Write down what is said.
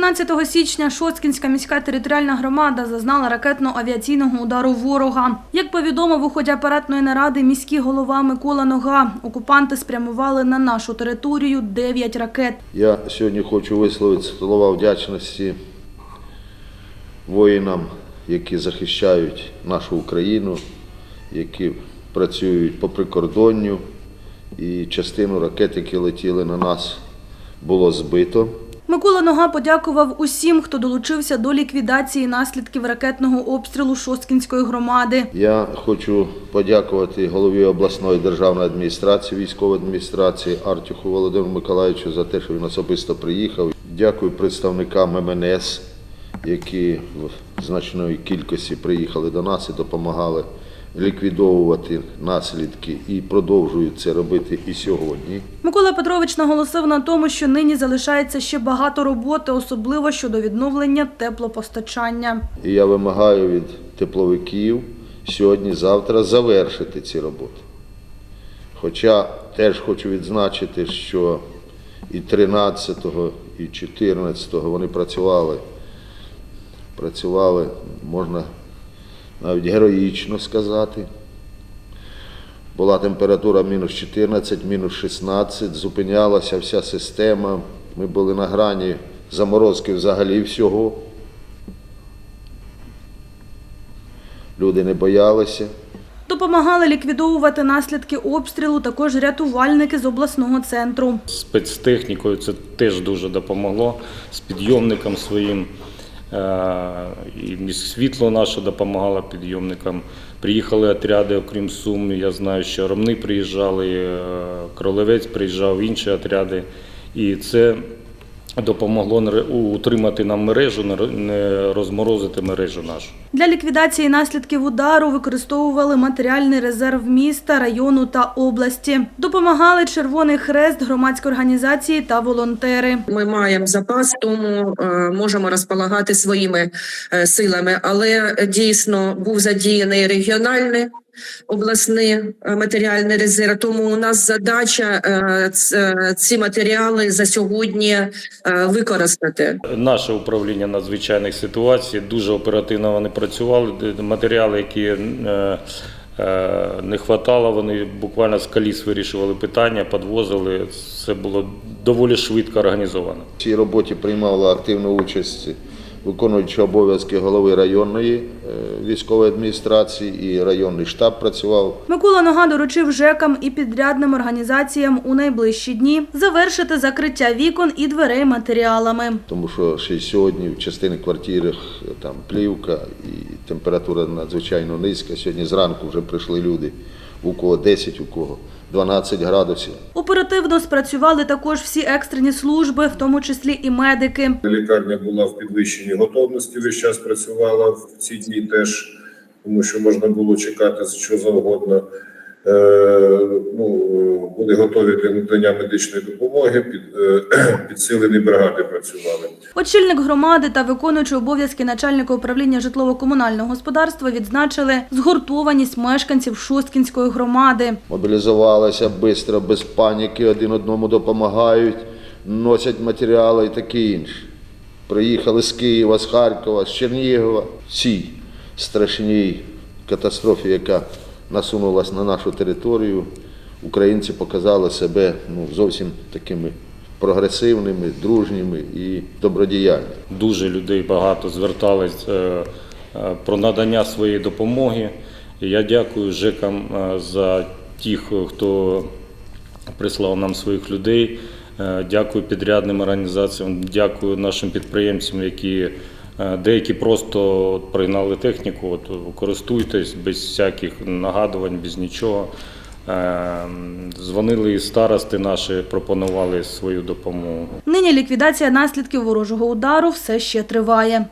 13 січня Шосткінська міська територіальна громада зазнала ракетно-авіаційного удару ворога. Як повідомив у ході апаратної наради міський голова Микола Нога, окупанти спрямували на нашу територію 9 ракет. Я сьогодні хочу висловити слова вдячності воїнам, які захищають нашу Україну, які працюють по прикордонню. І частину ракет, які летіли на нас, було збито. Микола Нога подякував усім, хто долучився до ліквідації наслідків ракетного обстрілу Шосткінської громади. Я хочу подякувати голові обласної державної адміністрації, військової адміністрації Артюху Володимиру Миколаївичу за те, що він особисто приїхав. Дякую представникам МНС, які в значної кількості приїхали до нас і допомагали ліквідовувати наслідки і продовжують це робити і сьогодні. Микола Петрович наголосив на тому, що нині залишається ще багато роботи, особливо щодо відновлення теплопостачання. І я вимагаю від тепловиків сьогодні-завтра завершити ці роботи. Хоча теж хочу відзначити, що і 13-го, і 14-го вони працювали, працювали, можна навіть героїчно сказати. Була температура мінус 14, мінус 16, зупинялася вся система. Ми були на грані заморозки взагалі всього. Люди не боялися. Допомагали ліквідовувати наслідки обстрілу також рятувальники з обласного центру. спецтехнікою це теж дуже допомогло з підйомником своїм. Е, І світло наше допомагало підйомникам. Приїхали отряди, окрім Сум. Я знаю, що Ромни приїжджали, е, Кролевець приїжджав, інші отряди. І це допомогло утримати нам мережу, не розморозити мережу нашу. Для ліквідації наслідків удару використовували матеріальний резерв міста, району та області. Допомагали Червоний Хрест, громадські організації та волонтери. Ми маємо запас, тому е, можемо розполагати своїми е, силами. Але е, дійсно був задіяний регіональний обласний е, матеріальний резерв. Тому у нас задача е, е, ці матеріали за сьогодні використати. Наше управління надзвичайних ситуацій дуже оперативно вони працювали. Матеріали, які не вистачало, вони буквально з коліс вирішували питання, підвозили. Це було доволі швидко організовано. В цій роботі приймала активну участь виконуючий обов'язки голови районної е, військової адміністрації і районний штаб працював. Микола Нога доручив ЖЕКам і підрядним організаціям у найближчі дні завершити закриття вікон і дверей матеріалами. Тому що ще й сьогодні в частині квартир е, там плівка і температура надзвичайно низька. Сьогодні зранку вже прийшли люди, у кого 10, у кого 12 градусів. Оперативно спрацювали також всі екстрені служби, в тому числі і медики. Лікарня була в підвищеній готовності, весь час працювала в ці дні теж, тому що можна було чекати що завгодно. Е, ну, були готові для надання медичної допомоги, під, е, підсилені бригади працювали. Очільник громади та виконуючий обов'язки начальника управління житлово-комунального господарства відзначили згуртованість мешканців Шосткінської громади. Мобілізувалися швидко, без паніки, один одному допомагають, носять матеріали і таке інше. Приїхали з Києва, з Харкова, з Чернігова. Цій страшній катастрофі, яка насунулася на нашу територію, українці показали себе ну, зовсім такими прогресивними, дружніми і добродіяльними. Дуже людей багато звертались е, е, про надання своєї допомоги. Я дякую ЖЕКам е, за тих, хто прислав нам своїх людей. Дякую підрядним організаціям, дякую нашим підприємцям, які деякі просто пригнали техніку. От користуйтесь без всяких нагадувань, без нічого. Е, Дзвонили і старости наші, пропонували свою допомогу. Нині ліквідація наслідків ворожого удару все ще триває.